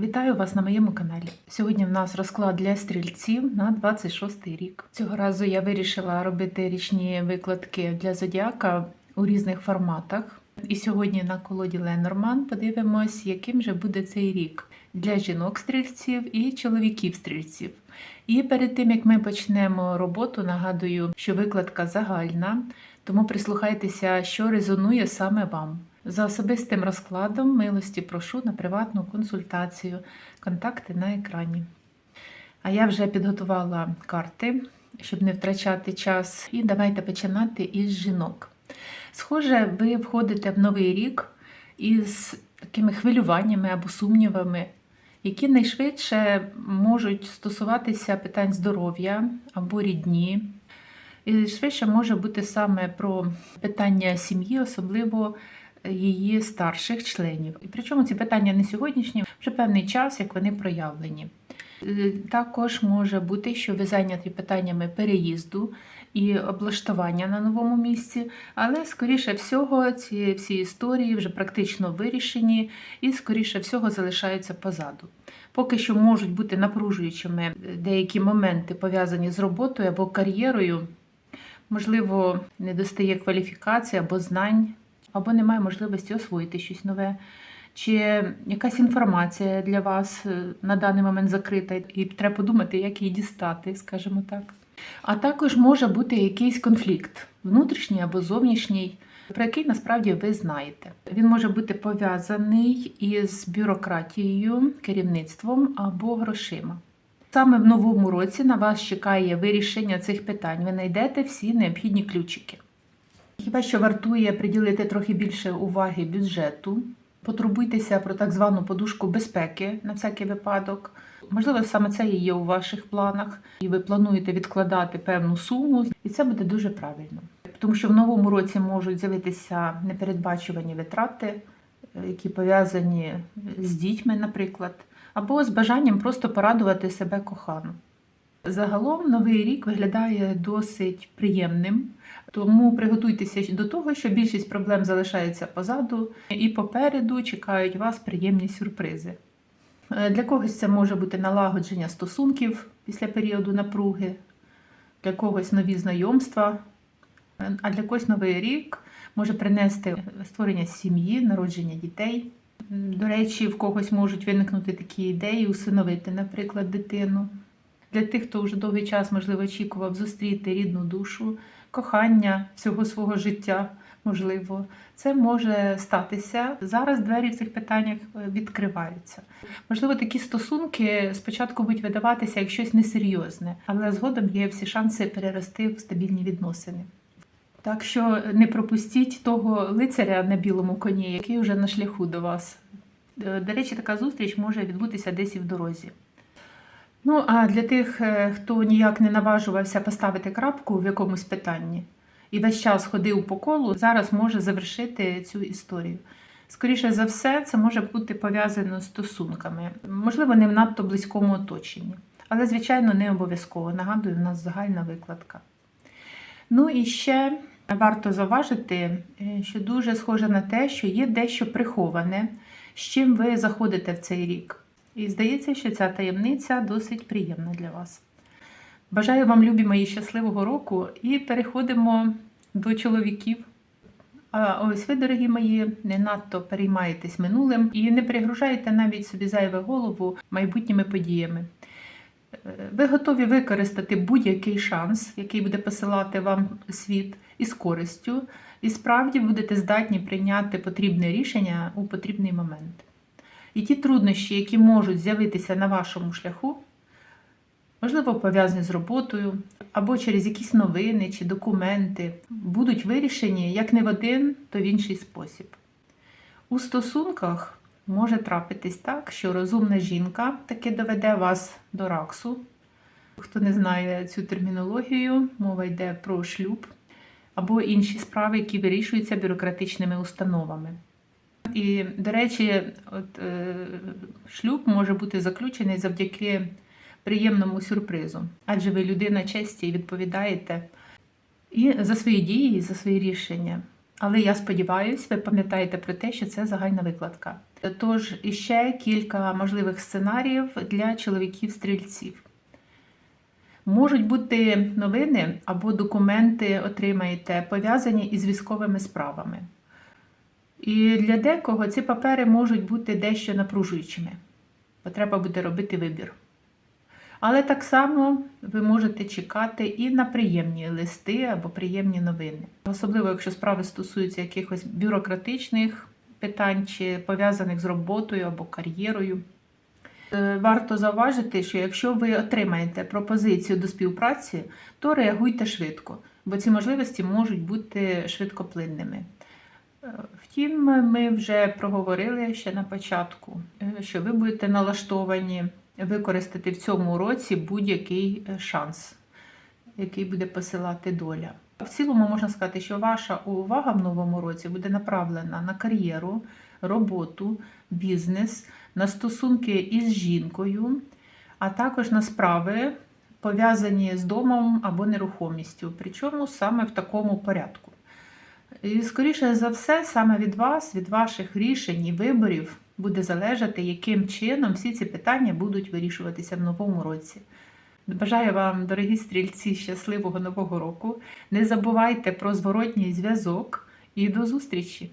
Вітаю вас на моєму каналі. Сьогодні в нас розклад для стрільців на 26 рік. Цього разу я вирішила робити річні викладки для зодіака у різних форматах. І сьогодні на колоді Ленорман подивимось, яким же буде цей рік для жінок-стрільців і чоловіків-стрільців. І перед тим як ми почнемо роботу, нагадую, що викладка загальна, тому прислухайтеся, що резонує саме вам. За особистим розкладом милості прошу на приватну консультацію. Контакти на екрані. А я вже підготувала карти, щоб не втрачати час. І давайте починати із жінок. Схоже, ви входите в новий рік із такими хвилюваннями або сумнівами, які найшвидше можуть стосуватися питань здоров'я або рідні. І швидше може бути саме про питання сім'ї, особливо її старших членів. І причому ці питання не сьогоднішні, вже певний час, як вони проявлені. Е, Також може бути, що ви зайняті питаннями переїзду і облаштування на новому місці, але, скоріше всього, ці всі історії вже практично вирішені і, скоріше всього, залишаються позаду. Поки що можуть бути напружуючими деякі моменти, пов'язані з роботою або кар'єрою. Можливо, не достає кваліфікації або знань, або немає можливості освоїти щось нове, чи якась інформація для вас е, на даний момент закрита, і треба подумати, як її дістати, скажімо так. А також може бути якийсь конфлікт, внутрішній або зовнішній, про який насправді ви знаєте. Він може бути пов'язаний із бюрократією, керівництвом або грошима. Саме в новому році на вас чекає вирішення цих питань. Ви знайдете всі необхідні ключики. Хіба що вартує приділити трохи більше уваги бюджету, потурбуйтеся про так звану подушку безпеки на всякий випадок. Можливо, саме це і є у ваших планах, і ви плануєте відкладати певну суму, і це буде дуже правильно. Тому що в новому році можуть з'явитися непередбачувані витрати, які пов'язані з дітьми, наприклад, або з бажанням просто порадувати себе кохану. Загалом новий рік виглядає досить приємним, тому приготуйтеся до того, що більшість проблем залишається позаду, і попереду чекають вас приємні сюрпризи. Е, Для когось це може бути налагодження стосунків після періоду напруги, для когось нові знайомства, а для когось новий рік може принести створення сім'ї, народження дітей. До речі, в когось можуть виникнути такі ідеї, усиновити, наприклад, дитину. Для тих, хто вже довгий час, можливо, очікував зустріти рідну душу, кохання всього свого життя, можливо, це може статися. Зараз двері в цих питаннях е, відкриваються. Можливо, такі стосунки спочатку будуть видаватися як щось несерйозне, але згодом є всі шанси перерости в стабільні відносини. Так що не пропустіть того лицаря на білому коні, який вже на шляху до вас. Е, До речі, така зустріч може відбутися десь і в дорозі. Ну, а для тих, е, хто ніяк не наважувався поставити крапку в якомусь питанні і весь час ходив по колу, зараз може завершити цю історію. Скоріше за все, це може бути пов'язано з стосунками, можливо, не в надто близькому оточенні, але, звичайно, не обов'язково. Нагадую, у нас загальна викладка. Ну і ще варто заважити, е, що дуже схоже на те, що є дещо приховане, з чим ви заходите в цей рік. І здається, що ця таємниця досить приємна для вас. Бажаю вам, любі мої, щасливого року і переходимо до чоловіків. А ось ви, дорогі мої, не надто переймаєтесь минулим і не перегружаєте навіть собі зайве голову майбутніми подіями. Ви готові використати будь-який шанс, який буде посилати вам світ із користю, і справді будете здатні прийняти потрібне рішення у потрібний момент. І ті труднощі, які можуть з'явитися на вашому шляху, можливо, пов'язані з роботою, або через якісь новини чи документи, будуть вирішені як не в один, то в інший спосіб. У стосунках може трапитись так, що розумна жінка таки доведе вас до раксу. Хто не знає цю термінологію, мова йде про шлюб або інші справи, які вирішуються бюрократичними установами. І, до речі, от, е, шлюб може бути заключений завдяки приємному сюрпризу, адже ви людина честі і відповідаєте і за свої дії, і за свої рішення. Але я сподіваюся, ви пам'ятаєте про те, що це загальна викладка. Тож іще кілька можливих сценаріїв для чоловіків-стрільців. Можуть бути новини або документи отримаєте пов'язані із військовими справами. І для декого ці папери можуть бути дещо напружуючими, бо треба буде робити вибір. Але так само ви можете чекати і на приємні листи або приємні новини. Особливо, якщо справи стосуються якихось бюрократичних питань чи пов'язаних з роботою або кар'єрою. Е, Варто зауважити, що якщо ви отримаєте пропозицію до співпраці, то реагуйте швидко, бо ці можливості можуть бути швидкоплинними. Втім, ми вже проговорили ще на початку, е, що ви будете налаштовані використати в цьому році будь-який е, шанс, який буде посилати доля. В цілому можна сказати, що ваша увага в новому році буде направлена на кар'єру, роботу, бізнес, на стосунки із жінкою, а також на справи, пов'язані з домом або нерухомістю, причому саме в такому порядку. І, скоріше за все, саме від вас, від ваших рішень і виборів буде залежати, яким чином всі ці питання будуть вирішуватися в новому році. Бажаю вам, дорогі стрільці, щасливого нового року. Не забувайте про зворотній зв'язок і до зустрічі!